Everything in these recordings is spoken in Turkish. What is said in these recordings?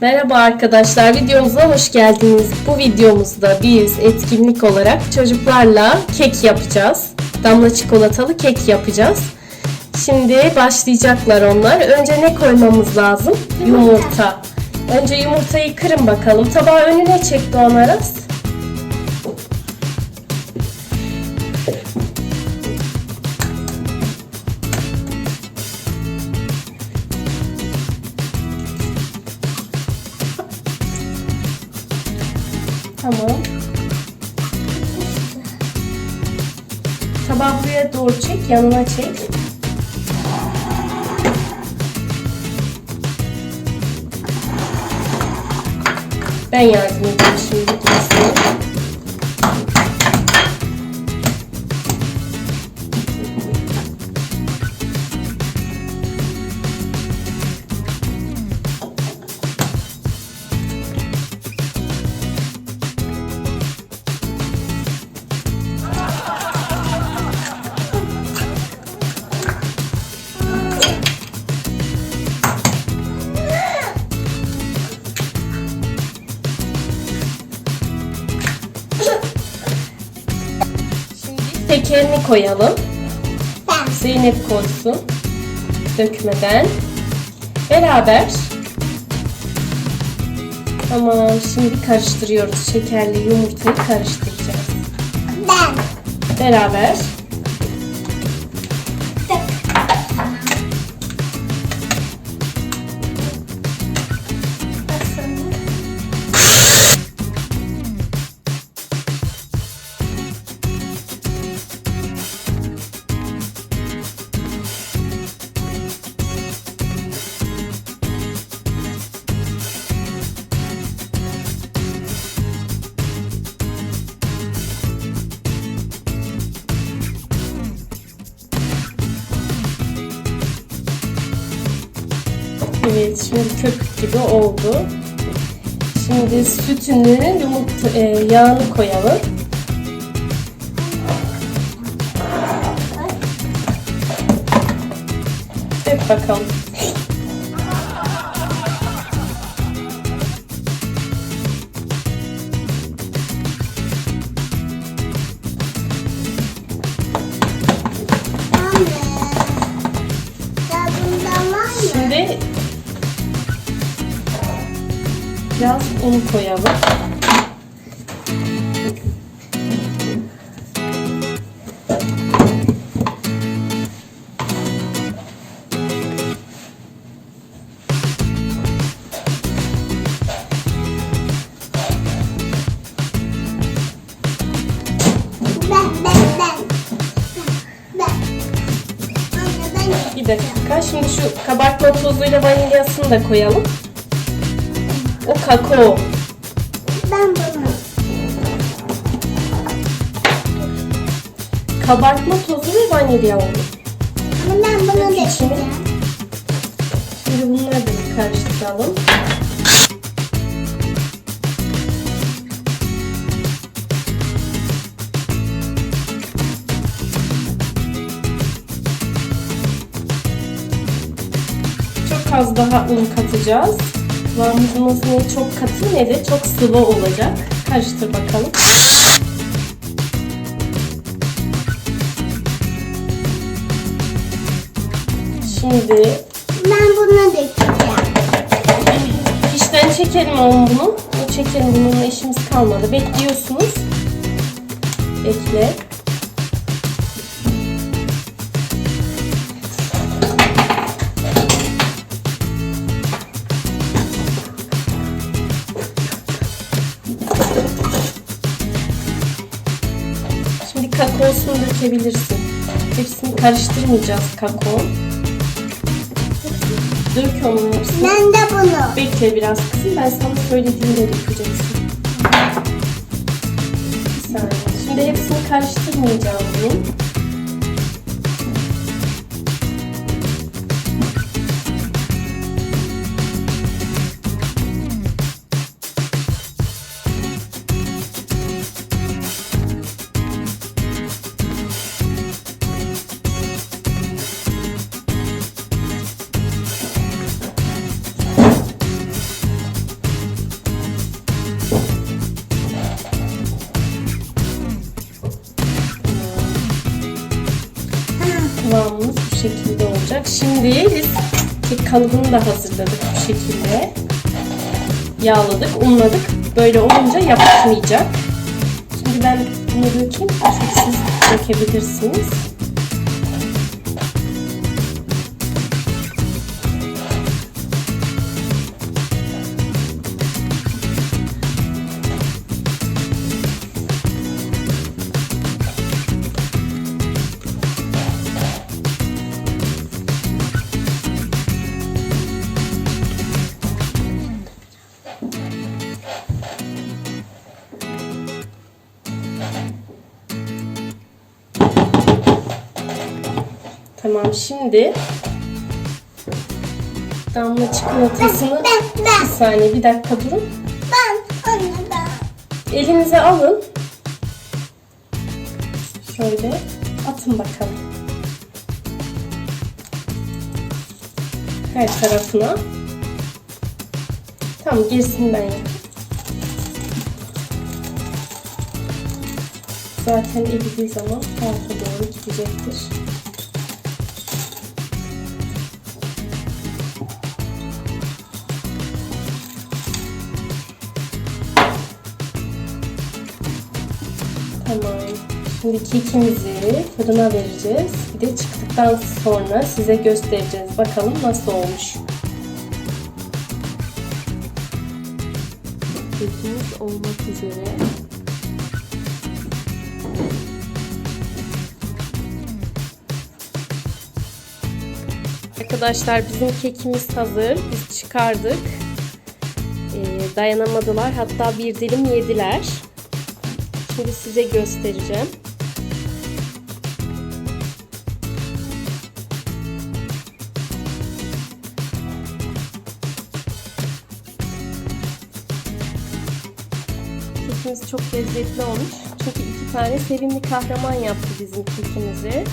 Merhaba arkadaşlar, videomuza hoş geldiniz. Bu videomuzda biz etkinlik olarak çocuklarla kek yapacağız. Damla çikolatalı kek yapacağız. Şimdi başlayacaklar onlar. Önce ne koymamız lazım? Yumurta. Önce yumurtayı kırın bakalım. Tabağı önüne çek Doğan Aras. Tabağı buraya doğru çek, yanına çek. Ben yardım edeyim şimdi kesin. Şimdi tekerini koyalım. Ben. Zeynep koysun. Dökmeden. Beraber. Tamam şimdi karıştırıyoruz. Şekerli yumurtayı karıştıracağız. Ben. Beraber. Evet köpük gibi oldu. Şimdi sütünü, yumurta, e, yağını koyalım. Dök bakalım. Biraz un koyalım. Bir dakika. Şimdi şu kabartma tozuyla vanilyasını da koyalım. O kakao. Ben bunu. Kabartma tozu ve vanilya oldu. Ama ben bunu Dök içine. Şimdi bunları da bir karıştıralım. Çok az daha un katacağız. Kıvamımız ne çok katı ne de çok sıvı olacak. Karıştır bakalım. Şimdi Ben bunu dökeceğim. Fişten çekelim oğlum bunu. O çekelim bununla işimiz kalmadı. Bekliyorsunuz. Bekle. Kakaosunu dökebilirsin. Hepsini karıştırmayacağız kakao. Dök onun hepsini. Ben de bunu. Bekle biraz kızım. Ben sana söylediğimde dökeceksin. Bir saniye. Şimdi hepsini karıştırmayacağım bunun. Şimdi biz kek kalıbını da hazırladık bu şekilde. Yağladık, unladık. Böyle olunca yapışmayacak. Şimdi ben bunu dökeyim. Siz dökebilirsiniz. Tamam şimdi damla çikolatasını Ben, bir ben, saniye bir dakika durun. ben, anne ben. Elinize alın. Şöyle atın bakalım. Her tarafına. Tamam gerisini ben yapayım. Zaten eridiği zaman alta doğru gidecektir. Şimdi kekimizi fırına vereceğiz. Bir de çıktıktan sonra size göstereceğiz. Bakalım nasıl olmuş. Kekimiz olmak üzere. Arkadaşlar bizim kekimiz hazır. Biz çıkardık. Ee, dayanamadılar. Hatta bir dilim yediler. Şimdi size göstereceğim. Kekimiz çok lezzetli olmuş. Çünkü iki tane sevimli kahraman yaptı bizim kekimizi.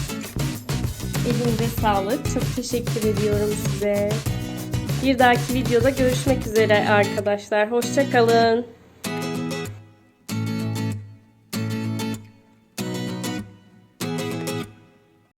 Elinize sağlık. Çok teşekkür ediyorum size. Bir dahaki videoda görüşmek üzere arkadaşlar. Hoşçakalın.